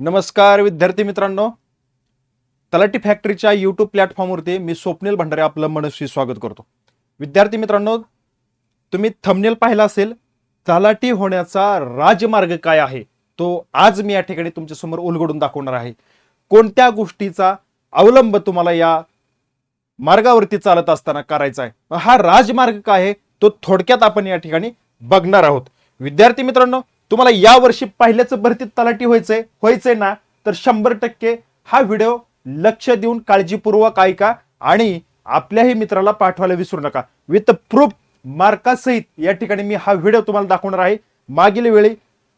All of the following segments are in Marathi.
नमस्कार विद्यार्थी मित्रांनो. तलाठी फॅक्टरीच्या यूट्यूब प्लॅटफॉर्मवरती मी स्वप्नील भंडारे आपलं मनस्वी स्वागत करतो. विद्यार्थी मित्रांनो तुम्ही थंबनेल पाहिला असेल तलाठी होण्याचा राजमार्ग काय आहे? तो आज मी या ठिकाणी तुमच्यासमोर उलगडून दाखवणार आहे. कोणत्या गोष्टीचा अवलंब तुम्हाला या मार्गावरती चालत असताना करायचा आहे? हा राजमार्ग काय आहे? तो थोडक्यात आपण या ठिकाणी बघणार आहोत. विद्यार्थी मित्रांनो तुम्हाला या वर्षी पहिल्याच भरतीत तलाठी व्हायचंय व्हायचंय ना? तर शंभर टक्के हा व्हिडिओ लक्ष देऊन काळजीपूर्वक ऐका आणि आपल्याही मित्राला पाठवायला विसरू नका. विथ प्रूफ मार्कासहित या ठिकाणी मी हा व्हिडिओ तुम्हाला दाखवणार आहे. मागील वेळी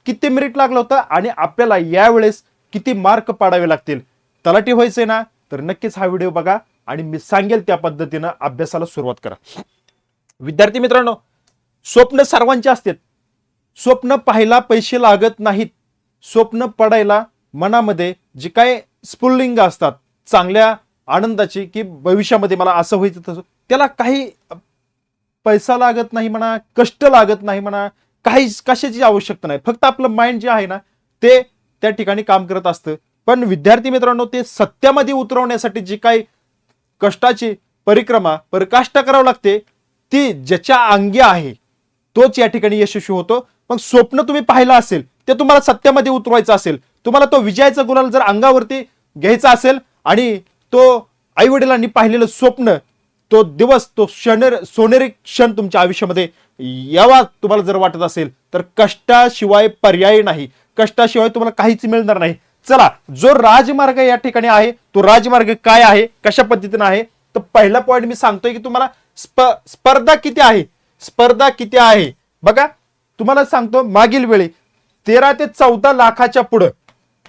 किती मेरिट लागलं होतं आणि आपल्याला यावेळेस किती मार्क पाडावे लागतील? तलाठी व्हायचंय ना? तर नक्कीच हा व्हिडिओ बघा आणि मी सांगेल त्या पद्धतीनं अभ्यासाला सुरुवात करा. विद्यार्थी मित्रांनो स्वप्न सर्वांचे असतात. स्वप्न पाहायला पैसे लागत नाहीत. स्वप्न पडायला मनामध्ये जे काय स्फुल्लिंग असतात चांगल्या आनंदाची की भविष्यामध्ये मला असं व्हायचं तसं त्याला काही पैसा लागत नाही म्हणा कष्ट लागत नाही म्हणा काही कशाची आवश्यकता नाही. फक्त आपलं माइंड जे आहे ना ते त्या ठिकाणी काम करत असतं. पण विद्यार्थी मित्रांनो ते सत्यामध्ये उतरवण्यासाठी जी काही कष्टाची परिक्रमा परकाष्ट करावं लागते ती ज्याच्या अंगी आहे तोच या ठिकाणी यशस्वी होतो. मग स्वप्न तुम्ही पाहिलं असेल ते तुम्हाला सत्यामध्ये उतरवायचं असेल तुम्हाला तो विजयाचा गुलाल जर अंगावरती घ्यायचा असेल आणि तो आई वडिलांनी पाहिलेलं स्वप्न तो दिवस तो क्षण सोनेरी क्षण तुमच्या आयुष्यामध्ये यावा तुम्हाला जर वाटत असेल तर कष्टाशिवाय पर्याय नाही. कष्टाशिवाय तुम्हाला काहीच मिळणार नाही. चला जो राजमार्ग या ठिकाणी आहे तो राजमार्ग काय आहे कशा पद्धतीने आहे तर पहिला पॉईंट मी सांगतोय की तुम्हाला स्प स्पर्धा किती आहे? स्पर्धा किती आहे? बघा तुम्हाला सांगतो मागील वेळी तेरा ते चौदा लाखाच्या पुढं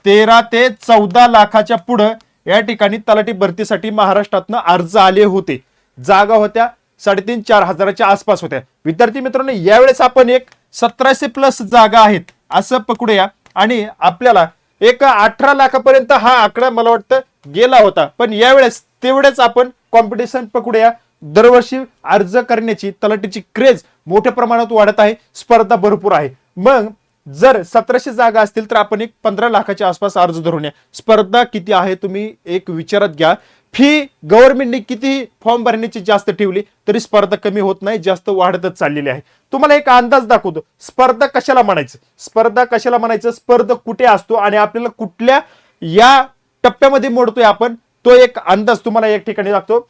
तेरा ते चौदा लाखाच्या पुढं या ठिकाणी तलाठी भरतीसाठी महाराष्ट्रातनं अर्ज आले होते. जागा होत्या साडेतीन चार हजाराच्या आसपास होत्या. विद्यार्थी मित्रांनो यावेळेस आपण एक सतराशे प्लस जागा आहेत असं पकडूया. आणि आपल्याला एक अठरा लाखापर्यंत हा आकडा मला वाटतं गेला होता. पण यावेळेस तेवढेच आपण कॉम्पिटिशन पकडूया. दरवर्षी अर्ज करण्याची तलाठीची क्रेज मोठ्या प्रमाणात वाढत आहे स्पर्धा भरपूर आहे. मग जर सतराशे जागा असतील तर आपण एक पंधरा लाखाच्या आसपास अर्ज धरून या. स्पर्धा किती आहे तुम्ही एक विचारात घ्या. फी गव्हर्नमेंटने किती फॉर्म भरण्याची जास्त ठेवली तरी स्पर्धा कमी होत नाही जास्त वाढतच चाललेली आहे. तुम्हाला एक अंदाज दाखवतो स्पर्धा कशाला म्हणायचं? स्पर्धा कशाला म्हणायचं? स्पर्धा कुठे असतो आणि आपल्याला कुठल्या या टप्प्यामध्ये मोडतोय आपण? तो एक अंदाज तुम्हाला एक ठिकाणी लागतो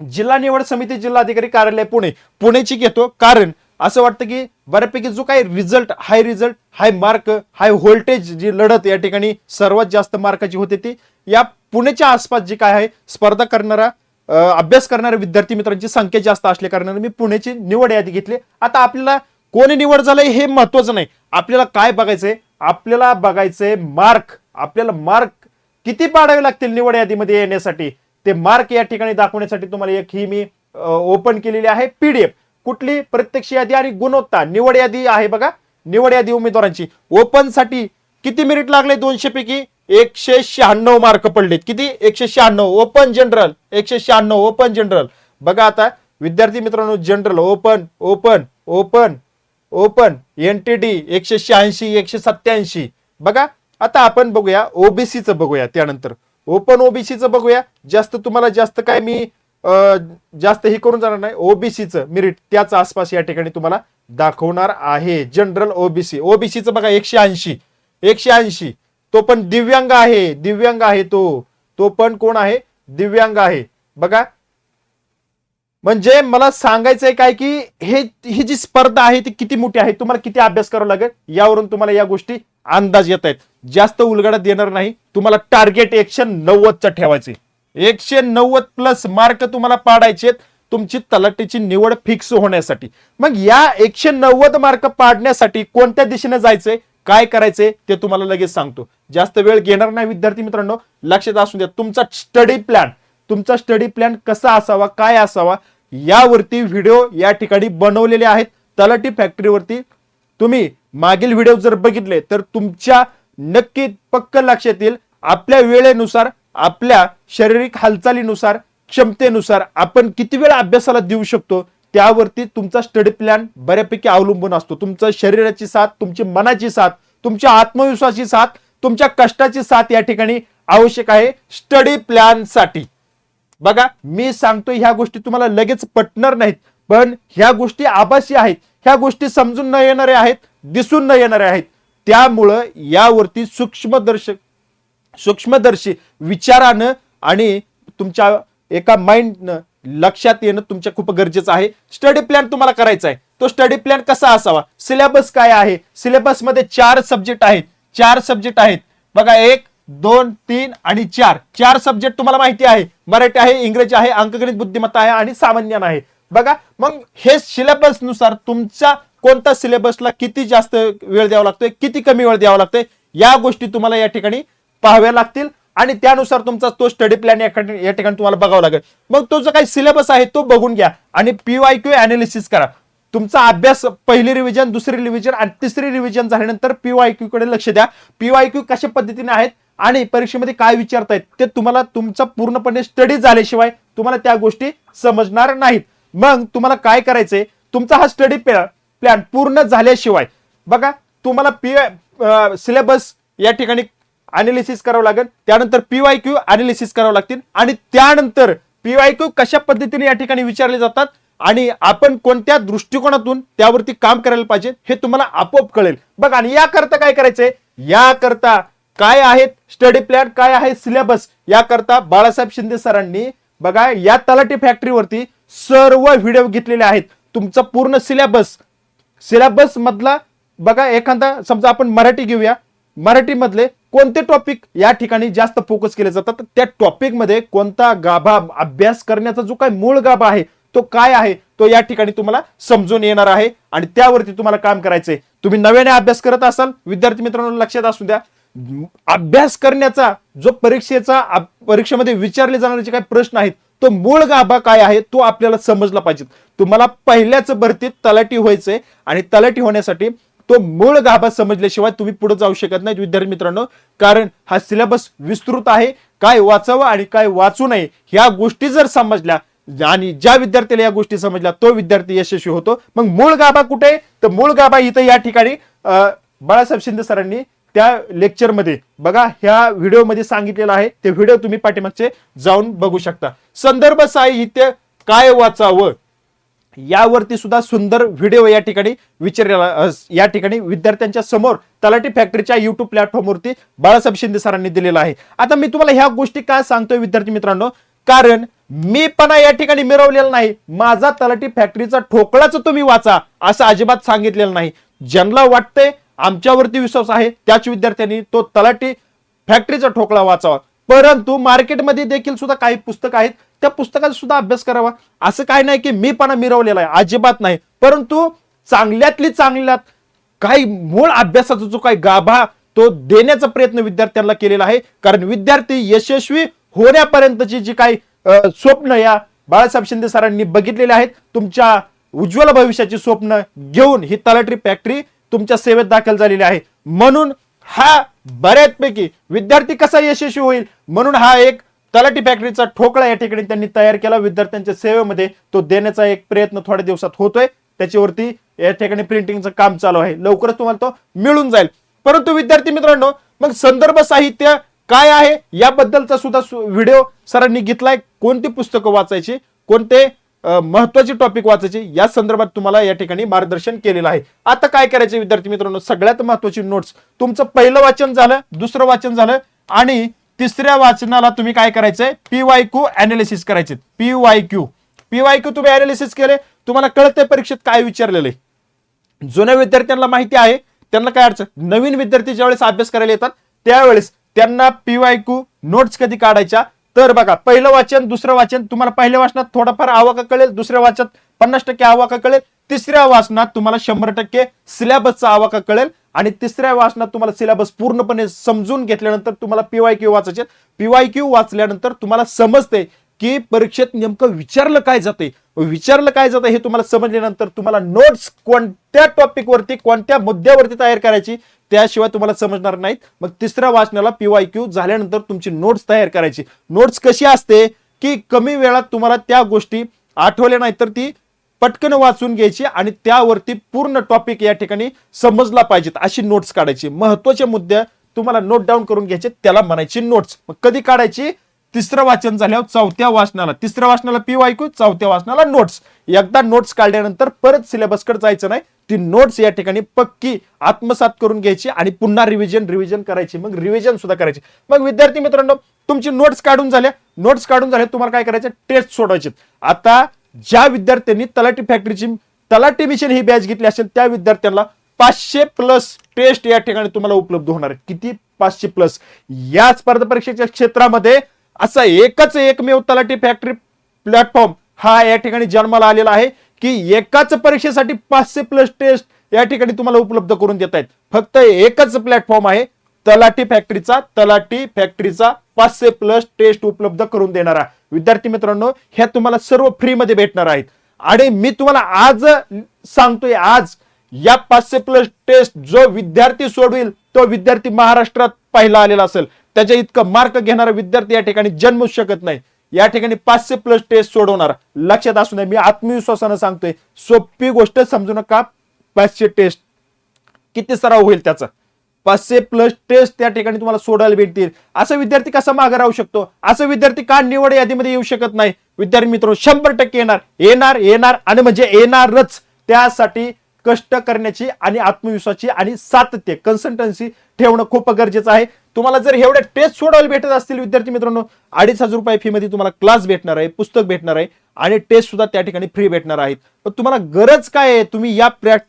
जिल्हा निवड समिती जिल्हाधिकारी कार्यालय पुणे. पुणेची घेतो कारण असं वाटतं की बऱ्यापैकी जो काही result high result high mark high voltage जी लढत या ठिकाणी सर्वात जास्त मार्काची होते ती या पुण्याच्या आसपास जी काय आहे स्पर्धा करणारा अभ्यास करणाऱ्या विद्यार्थी मित्रांची संख्या जास्त असल्या कारणाने मी पुण्याची निवड यादी घेतली. आता आपल्याला कोणी निवड झालंय हे महत्वाचं नाही. आपल्याला काय बघायचंय? आपल्याला बघायचंय मार्क आपल्याला मार्क किती पाडावे लागतील निवड यादीमध्ये येण्यासाठी? ते मार्क या ठिकाणी दाखवण्यासाठी तुम्हाला एक ही मी ओपन केलेली आहे. पीडीएफ कुठली? प्रत्यक्ष यादी आणि गुणवत्ता. निवड यादी आहे बघा. निवड यादी उमेदवारांची. ओपनसाठी किती मेरिट लागले? दोनशे पैकी एकशे शहाण्णव मार्क पडलेत. किती? एकशे शहाण्णव. ओपन जनरल एकशे शहाण्णव. ओपन जनरल बघा आता. विद्यार्थी मित्रांनो general open open open open N T D एकशे शहाऐंशी एकशे सत्याऐंशी बघा. आता आपण बघूया. ओबीसीचं बघूया त्यानंतर. ओपन ओबीसीचं बघूया. जास्त तुम्हाला जास्त काय मी जास्त हे करून जाणार नाही. ओबीसीचं मेरिट त्याच आसपास या ठिकाणी तुम्हाला दाखवणार आहे. जनरल ओबीसी ओबीसीचं बघा एकशे ऐंशी. एकशे ऐंशी. तो पण दिव्यांग आहे. दिव्यांग आहे तो. तो पण कोण आहे? दिव्यांग आहे. बघा म्हणजे मला सांगायचंय काय की हे ही जी स्पर्धा आहे ती किती मोठी आहे तुम्हाला किती अभ्यास करावा लागेल यावरून तुम्हाला या गोष्टी अंदाज येत आहेत. जास्त उलगडा देणार नाही तुम्हाला टार्गेट एकशे नव्वदचं ठेवायचे एकशे नव्वद प्लस मार्क तुम्हाला पाडायचे तुमची तलाटीची निवड फिक्स होण्यासाठी. मग या एकशे नव्वद मार्क पाडण्यासाठी कोणत्या दिशेने जायचंय काय करायचंय ते तुम्हाला लगेच सांगतो. जास्त वेळ घेणार नाही विद्यार्थी मित्रांनो लक्षात असू द्या तुमचा स्टडी प्लॅन तुमचा स्टडी प्लॅन कसा असावा काय असावा यावरती व्हिडिओ या ठिकाणी बनवलेले आहेत. तलाठी फॅक्टरीवरती तुम्ही मागील व्हिडिओ जर बघितले तर तुमच्या नक्की पक्क लक्षात येईल. आपल्या वेळेनुसार आपल्या शारीरिक हालचालीनुसार क्षमतेनुसार आपण किती वेळ अभ्यासाला देऊ शकतो त्यावरती तुमचा स्टडी प्लॅन बऱ्यापैकी अवलंबून असतो. तुमचं शरीराची साथ तुमची मनाची साथ तुमच्या आत्मविश्वासाची साथ तुमच्या कष्टाची साथ या ठिकाणी आवश्यक आहे. स्टडी प्लॅनसाठी बघा मी सांगतो ह्या गोष्टी तुम्हाला लगेच पटणार नाहीत पण ह्या गोष्टी आभासी आहेत. ह्या गोष्टी समजून न येणाऱ्या आहेत दिसून न येणाऱ्या आहेत. त्यामुळं यावरती सूक्ष्मदर्शक सूक्ष्मदर्शी विचारानं आणि तुमच्या एका माइंडनं लक्षात येणं तुमच्या खूप गरजेचं आहे. स्टडी प्लॅन तुम्हाला करायचा आहे. तो स्टडी प्लॅन कसा असावा? सिलेबस काय आहे? सिलेबसमध्ये चार सब्जेक्ट आहेत. चार सब्जेक्ट आहेत. बघा एक दोन तीन आणि चार. चार सब्जेक्ट तुम्हाला माहिती आहे. मराठी आहे इंग्रजी आहे अंकगणित बुद्धिमत्ता आहे आणि सामान्य आहे बघा मग हे सिलेबसनुसार तुमचा कोणत्या सिलेबसला किती जास्त वेळ द्यावा लागतोय किती कमी वेळ द्यावा लागतोय या गोष्टी तुम्हाला या ठिकाणी पाहाव्या लागतील. आणि त्यानुसार तुमचा तो स्टडी प्लॅन या ठिकाणी या ठिकाणी तुम्हाला बघावा लागेल. मग तो जो काही सिलेबस आहे तो बघून घ्या आणि पीवाय क्यू अनालिसिस करा. तुमचा अभ्यास पहिली रिव्हिजन दुसरी रिव्हिजन आणि तिसरी रिव्हिजन झाल्यानंतर पीवाय क्यू कडे लक्ष द्या. पीवाय क्यू कशा पद्धतीने आहेत? आणि परीक्षेमध्ये काय विचारतायत ते तुम्हाला तुमचा पूर्णपणे स्टडी झाल्याशिवाय तुम्हाला त्या गोष्टी समजणार नाहीत. मग तुम्हाला काय करायचंय? तुमचा हा स्टडी प्लॅन पूर्ण झाल्याशिवाय. बघा तुम्हाला पी सिलेबस या ठिकाणी अनालिसिस करावं लागेल त्यानंतर पीवाय क्यू अनालिसिस करावं लागतील आणि त्यानंतर पीवाय क्यू कशा पद्धतीने या ठिकाणी विचारले जातात आणि आपण कोणत्या दृष्टिकोनातून त्यावरती काम करायला पाहिजे हे तुम्हाला आपोआप कळेल. बघा आणि याकरता काय करायचंय? याकरता काय आहेत? स्टडी प्लॅन काय आहे? सिलेबस याकरता बाळासाहेब शिंदे सरांनी बघा या तलाठी फॅक्टरीवरती सर्व व्हिडिओ घेतलेले आहेत. तुमचा पूर्ण सिलेबस सिलेबस मधला बघा एखादा समजा आपण मराठी घेऊया. मराठीमधले कोणते टॉपिक या ठिकाणी जास्त फोकस केले जातात? त्या टॉपिकमध्ये कोणता गाभा अभ्यास करण्याचा जो काय मूळ गाभा आहे तो काय आहे? तो या ठिकाणी तुम्हाला समजून येणार आहे. आणि त्यावरती तुम्हाला काम करायचंय. तुम्ही नव्याने अभ्यास करत असाल विद्यार्थी मित्रांनो लक्षात असू द्या. अभ्यास करण्याचा जो परीक्षेचा परीक्षेमध्ये विचारले जाणारे जे काही प्रश्न आहेत तो मूळ गाभा काय आहे तो आपल्याला समजला पाहिजे. तुम्हाला पहिल्याच भरतीत तलाठी व्हायचंय आणि तलाठी होण्यासाठी तो मूळ गाभा समजल्याशिवाय तुम्ही पुढे जाऊ शकत नाही विद्यार्थी मित्रांनो. कारण हा सिलेबस विस्तृत आहे काय वाचावं आणि काय वाचू नये ह्या गोष्टी जर समजल्या आणि ज्या विद्यार्थ्याला या गोष्टी समजल्या तो विद्यार्थी यशस्वी होतो. मग मूळ गाभा कुठे? आहे? तर मूळ गाभा इथं या ठिकाणी बाळासाहेब शिंदे सरांनी त्या लेक्चरमध्ये बघा ह्या व्हिडिओमध्ये सांगितलेलं आहे ते व्हिडिओ तुम्ही पाठीमागचे जाऊन बघू शकता. संदर्भ साहित्य काय वाचावं? यावरती सुद्धा सुंदर व्हिडिओ या ठिकाणी विचारलेला या ठिकाणी विद्यार्थ्यांच्या समोर तलाठी फॅक्टरीच्या युट्यूब प्लॅटफॉर्मवरती बाळासाहेब शिंदे सरांनी दिलेला आहे. आता मी तुम्हाला ह्या गोष्टी काय सांगतोय विद्यार्थी मित्रांनो? कारण मी पण या ठिकाणी मिरवलेला नाही. माझा तलाठी फॅक्टरीचा ठोकळाच तुम्ही वाचा असं अजिबात सांगितलेलं नाही. ज्यांना वाटतंय आमच्यावरती विश्वास आहे त्याच विद्यार्थ्यांनी तो तलाठी फॅक्टरीचा ठोकळा वाचावा. परंतु मार्केटमध्ये देखील सुद्धा काही पुस्तक आहेत त्या पुस्तकाचा सुद्धा अभ्यास करावा. असं काही नाही की मी पणा मिरवलेला आहे अजिबात नाही. परंतु चांगल्यातली चांगल्यात काही मूळ अभ्यासाचा जो काही गाभा तो देण्याचा प्रयत्न विद्यार्थ्यांना केलेला आहे. कारण विद्यार्थी यशस्वी होण्यापर्यंतची जी काही स्वप्न या बाळासाहेब शिंदे सरांनी बघितलेले आहेत तुमच्या उज्ज्वल भविष्याची स्वप्न घेऊन ही तलाटरी फॅक्टरी तुमच्या सेवेत दाखल झालेली आहे. म्हणून हा बऱ्याचपैकी विद्यार्थी कसा यशस्वी होईल? म्हणून हा एक तलाठी फॅक्टरीचा ठोकळा या ठिकाणी त्यांनी तयार केला. विद्यार्थ्यांच्या सेवेमध्ये तो देण्याचा एक प्रयत्न थोड्या दिवसात होतोय. त्याच्यावरती या ठिकाणी प्रिंटिंगचं काम चालू आहे. लवकरच तुम्हाला तो मिळून जाईल. परंतु विद्यार्थी मित्रांनो मग संदर्भ साहित्य काय आहे? याबद्दलचा सुद्धा व्हिडिओ सरांनी घेतलाय. कोणती पुस्तकं वाचायची? कोणते महत्त्वाचे टॉपिक वाचायचे. या संदर्भात तुम्हाला या ठिकाणी मार्गदर्शन केलेलं आहे. आता काय करायचे विद्यार्थी मित्रांनो? सगळ्यात महत्वाची नोट्स तुमचं पहिलं वाचन झालं दुसरं वाचन झालं आणि तिसऱ्या वाचनाला तुम्ही काय करायचंय? पी वाय क्यू अनालिसिस करायचे P Y Q P Y Q तुम्ही अनालिसिस केले. तुम्हाला कळतंय परीक्षेत काय विचारलेले जुन्या विद्यार्थ्यांना माहिती आहे. त्यांना काय अडचण? नवीन विद्यार्थी ज्यावेळेस अभ्यास करायला येतात त्यावेळेस त्यांना पीवायक्यू नोट्स कधी काढायच्या? तर बघा पहिलं वाचन दुसरं वाचन तुम्हाला पहिल्या वाचनात थोडाफार आवाका कळेल दुसऱ्या वाचनात पन्नास टक्के आवाका कळेल तिसऱ्या वाचनात तुम्हाला शंभर टक्के सिलेबसचा आवाका कळेल आणि तिसऱ्या वाचनात तुम्हाला सिलेबस पूर्णपणे समजून घेतल्यानंतर तुम्हाला पीवाय क्यू वाचायचे पीवाय क्यू वाचल्यानंतर तुम्हाला समजते की परीक्षेत नेमकं विचारलं काय जाते विचारलं काय जातं हे तुम्हाला समजल्यानंतर तुम्हाला नोट्स कोणत्या टॉपिकवरती कोणत्या मुद्द्यावरती तयार करायची त्याशिवाय तुम्हाला समजणार नाहीत. मग तिसऱ्या वाचनाला पीवाय क्यू झाल्यानंतर तुमची नोट्स तयार करायची. नोट्स कशी असते? की कमी वेळात तुम्हाला त्या गोष्टी आठवल्या नाही तर ती पटकन वाचून घ्यायची आणि त्यावरती पूर्ण टॉपिक या ठिकाणी समजला पाहिजेत अशी नोट्स काढायची. महत्त्वाचे मुद्दे तुम्हाला नोट डाऊन करून घ्यायचे त्याला म्हणायची नोट्स मग कधी काढायची? तिसरं वाचन झाल्यावर चौथ्या वाचनाला तिसऱ्या वाचनाला पी ऐकू चौथ्या वाचनाला नोट्स. एकदा नोट्स काढल्यानंतर परत सिलेबसकडे जायचं नाही. ती नोट्स या ठिकाणी पक्की आत्मसात करून घ्यायची आणि पुन्हा रिव्हिजन रिव्हिजन करायची. मग रिव्हिजन सुद्धा करायची. मग विद्यार्थी मित्रांनो तुमची नोट्स काढून झाल्या. नोट्स काढून झाल्या तुम्हाला काय करायचं? टेस्ट सोडवायचे. आता ज्या विद्यार्थ्यांनी तलाठी फॅक्टरीची तलाठी मिशन ही बॅच घेतली असेल त्या विद्यार्थ्यांना पाचशे प्लस टेस्ट या ठिकाणी तुम्हाला उपलब्ध होणार आहे किती? पाचशे प्लस. या स्पर्धा परीक्षेच्या क्षेत्रामध्ये असा एकच एकमेव तलाठी फॅक्टरी प्लॅटफॉर्म हा या ठिकाणी जन्माला आलेला आहे की एकाच परीक्षेसाठी पाचशे प्लस टेस्ट या ठिकाणी तुम्हाला उपलब्ध करून देत आहेत. फक्त एकच प्लॅटफॉर्म आहे तलाठी फॅक्टरीचा तलाठी फॅक्टरीचा पाचशे प्लस टेस्ट उपलब्ध करून देणारा. विद्यार्थी मित्रांनो ह्या तुम्हाला सर्व फ्री मध्ये भेटणार आहेत. आणि मी तुम्हाला आज सांगतोय आज या पाचशे प्लस टेस्ट जो विद्यार्थी सोडविल तो विद्यार्थी महाराष्ट्रात पहिला आलेला असेल. त्याच्या इतकं मार्क घेणारा विद्यार्थी या ठिकाणी जन्मूच शकत नाही. या ठिकाणी पाचशे प्लस टेस्ट सोडवणार. लक्षात असू नये मी आत्मविश्वासानं सांगतोय सोपी गोष्ट समजू नका पाचशे टेस्ट किती सराव होईल त्याचा? पाचशे प्लस टेस्ट त्या ठिकाणी तुम्हाला सोडायला भेटतील. असं विद्यार्थी कसा मागे राहू शकतो? असं विद्यार्थी का निवड यादीमध्ये येऊ शकत नाही? विद्यार्थी मित्र शंभर टक्के येणार. येणार येणार आणि म्हणजे येणारच. त्यासाठी कष्ट करण्याची आणि आत्मविश्वासाची आणि सातत्य कन्सल्टन्सी ठेवणं खूप गरजेचं आहे. तुम्हाला जर एवढ्या टेस्ट सोडवायला भेटत असतील विद्यार्थी मित्रांनो अडीच हजार रुपये फीमध्ये तुम्हाला क्लास भेटणार आहे पुस्तक भेटणार आहे आणि टेस्ट सुद्धा त्या ठिकाणी फ्री भेटणार आहेत. पण तुम्हाला गरज काय आहे? तुम्ही या प्लॅट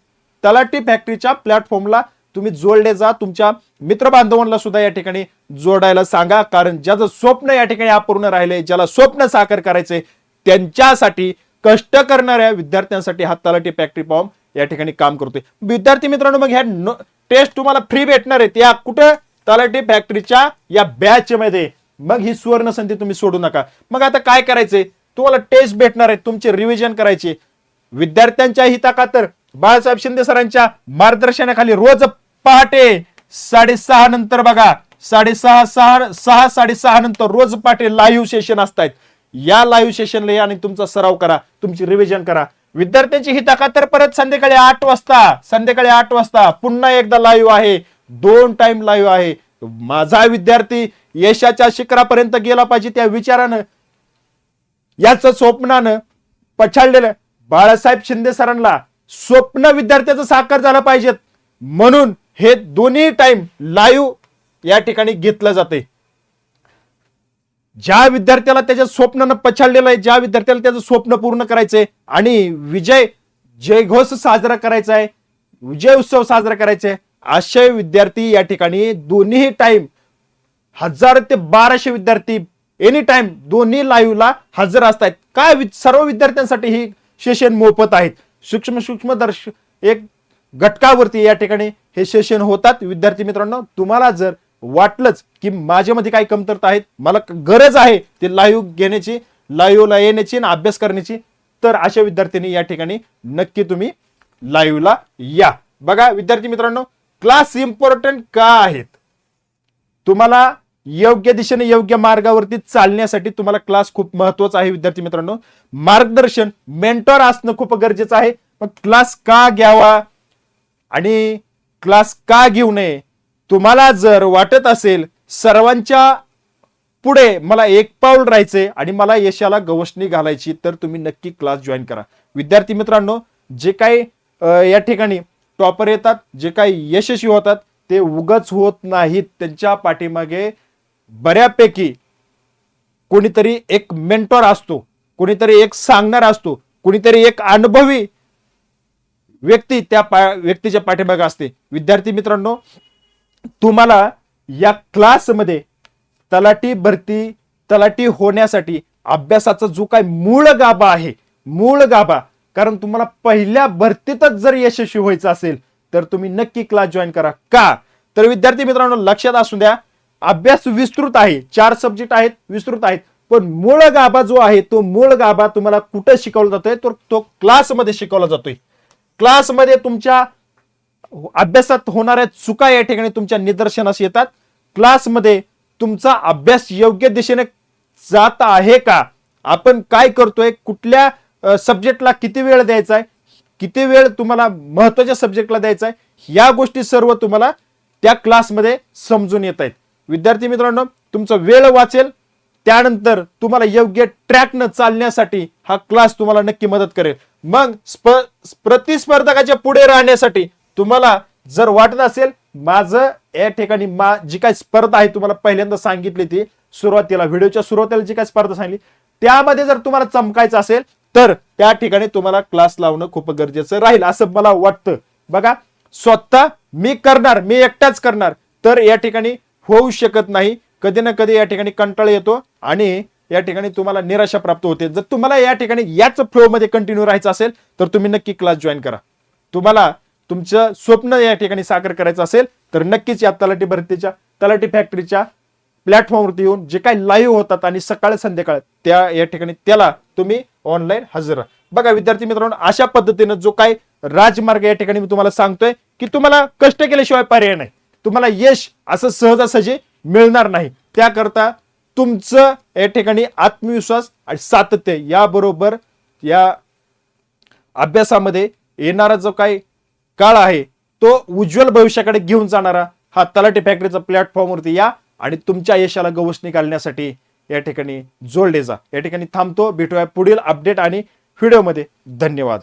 तलाटी फॅक्टरीच्या प्लॅटफॉर्मला तुम्ही जोडले जा. तुमच्या मित्रबांधवांना सुद्धा या ठिकाणी जोडायला सांगा. कारण ज्याचं स्वप्न या ठिकाणी अपूर्ण राहिले ज्याला स्वप्न साकार करायचे त्यांच्यासाठी कष्ट करणाऱ्या विद्यार्थ्यांसाठी हा तलाठी फॅक्टरी फॉर्म या ठिकाणी काम करतोय. विद्यार्थी मित्रांनो मग ह्या टेस्ट तुम्हाला फ्री भेटणार आहेत. या कुठं? तलाठी फॅक्टरीच्या या बॅच मध्ये. मग ही सुवर्ण संधी तुम्ही सोडू नका. मग आता काय करायचंय? तुम्हाला टेस्ट भेटणार आहेत. तुमचे रिव्हिजन करायचे. विद्यार्थ्यांच्या हिताखातर बाळासाहेब शिंदे सरांच्या मार्गदर्शनाखाली रोज पहाटे साडेसहा नंतर बघा. साडेसहा सहा सहा साडेसहा नंतर रोज पहाटे लाईव्ह सेशन असतात या लाईव्ह सेशनला या आणि तुमचा सराव करा. तुमची रिव्हिजन करा. विद्यार्थ्यांची हिताखातर परत संध्याकाळी आठ वाजता संध्याकाळी आठ वाजता पुन्हा एकदा लाईव्ह आहे. दोन टाइम लाईव्ह आहे. माझा विद्यार्थी यशाच्या शिखरापर्यंत गेला पाहिजे त्या विचारानं याच स्वप्नानं पछाडलेलं बाळासाहेब शिंदे सरांना स्वप्न विद्यार्थ्याचं साकार झालं पाहिजेत. म्हणून हे दोन्ही टाइम लाईव्ह या ठिकाणी घेतलं जाते. ज्या विद्यार्थ्याला त्याच्या स्वप्नानं पछाडलेलं आहे ज्या विद्यार्थ्याला त्याचं स्वप्न पूर्ण करायचंय आणि विजय जयघोष साजरा करायचा आहे विजय उत्सव साजरा करायचा आहे असे विद्यार्थी या ठिकाणी दोन्ही टाइम हजार ते बाराशे विद्यार्थी एनी टाइम दोन्ही लाईव्हला हजर असतात काय वि- सर्व विद्यार्थ्यांसाठी ही सेशन मोफत आहेत. सूक्ष्म सूक्ष्म दर्श एक घटकावरती या ठिकाणी हे सेशन होतात. विद्यार्थी मित्रांनो तुम्हाला जर वाटलंच की माझ्यामध्ये काही कमतरता आहेत मला गरज आहे ते लाईव्ह घेण्याची लाईव्हला येण्याची आणि अभ्यास करण्याची. तर अशा विद्यार्थ्यांनी या ठिकाणी नक्की तुम्ही लाईव्हला या. बघा विद्यार्थी मित्रांनो क्लास इम्पॉर्टंट का आहेत? तुम्हाला योग्य दिशेने योग्य मार्गावरती चालण्यासाठी तुम्हाला क्लास खूप महत्त्वाचा आहे विद्यार्थी मित्रांनो. मार्गदर्शन मेंटॉर असणं खूप गरजेचं आहे. मग क्लास का घ्यावा? आणि क्लास का घेऊ नये? तुम्हाला जर वाटत असेल सर्वांच्या पुढे मला एक पाऊल राहायचंय आणि मला यशाला गवसणी घालायची तर तुम्ही नक्की क्लास जॉईन करा. विद्यार्थी मित्रांनो जे काही या ठिकाणी टॉपर येतात जे काही यशस्वी होतात ते उगच होत नाहीत. त्यांच्या पाठीमागे बऱ्यापैकी कोणीतरी एक मेंटॉर असतो कोणीतरी एक सांगणार असतो कोणीतरी एक अनुभवी व्यक्ती त्या पा व्यक्तीच्या पाठीमागे असते. विद्यार्थी मित्रांनो तुम्हाला या क्लासमध्ये तलाठी भरती तलाठी होण्यासाठी अभ्यासाचा जो काय मूळ गाभा आहे मूळ गाभा कारण तुम्हाला पहिल्या भरतीतच जर यशस्वी व्हायचं असेल तर तुम्ही नक्की क्लास जॉईन करा. का? तर विद्यार्थी मित्रांनो लक्षात असू द्या अभ्यास विस्तृत आहे चार सब्जेक्ट आहेत विस्तृत आहेत पण मूळ गाभा जो आहे तो मूळ गाभा तुम्हाला कुठं शिकवला जातोय? तर तो क्लासमध्ये शिकवला जातोय. क्लासमध्ये तुमच्या अभ्यासात होणाऱ्या चुका या ठिकाणी तुमच्या निदर्शनास येतात. क्लासमध्ये तुमचा अभ्यास योग्य दिशेने जात आहे का? आपण काय करतोय? कुठल्या सब्जेक्टला किती वेळ द्यायचा आहे किती वेळ तुम्हाला महत्त्वाच्या सब्जेक्टला द्यायचा आहे या गोष्टी सर्व तुम्हाला त्या क्लासमध्ये समजून येत आहेत. विद्यार्थी मित्रांनो तुमचा वेळ वाचेल. त्यानंतर तुम्हाला योग्य ट्रॅकनं चालण्यासाठी हा क्लास तुम्हाला नक्की मदत करेल. मग स्प प्रतिस्पर्धकाच्या पुढे राहण्यासाठी तुम्हाला जर वाटत असेल माझं या ठिकाणी मा जी काही स्पर्धा आहे तुम्हाला पहिल्यांदा सांगितली ती सुरुवातीला व्हिडिओच्या सुरुवातीला जी काही स्पर्धा सांगितली त्यामध्ये जर तुम्हाला चमकायचं असेल तर त्या ठिकाणी तुम्हाला क्लास लावणं खूप गरजेचं राहील असं मला वाटतं. बघा स्वतः मी करणार मी एकटाच करणार तर या ठिकाणी होऊ शकत नाही. कधी ना कधी या ठिकाणी कंटाळा येतो आणि या ठिकाणी तुम्हाला निराशा प्राप्त होते. जर तुम्हाला या ठिकाणी याच फ्लो मध्ये कंटिन्यू राहायचं असेल तर तुम्ही नक्की क्लास जॉईन करा. तुम्हाला तुमचं स्वप्न या ठिकाणी साकार करायचं असेल तर नक्कीच या तलाठी भरतीच्या तलाठी फॅक्टरीच्या प्लॅटफॉर्मवरती येऊन जे काही लाईव्ह होतात आणि सकाळ संध्याकाळ त्या या ठिकाणी त्याला तुम्ही ऑनलाईन हजर राहा. बघा विद्यार्थी मित्रांनो अशा पद्धतीनं जो काही राजमार्ग या ठिकाणी मी तुम्हाला सांगतोय की तुम्हाला कष्ट केल्याशिवाय पर्याय नाही. तुम्हाला यश असं सहजासहजी मिळणार नाही. त्याकरता तुमचं या ठिकाणी आत्मविश्वास आणि सातत्य याबरोबर या अभ्यासामध्ये येणारा जो काही काळ आहे तो उज्ज्वल भविष्याकडे घेऊन जाणारा हा तलाठी फॅक्टरीचा प्लॅटफॉर्मवरती या आणि तुमच्या यशाला गवसणी घालण्यासाठी या ठिकाणी जोडले जा. या ठिकाणी थांबतो. भेटूया पुढील अपडेट आणि व्हिडिओमध्ये धन्यवाद.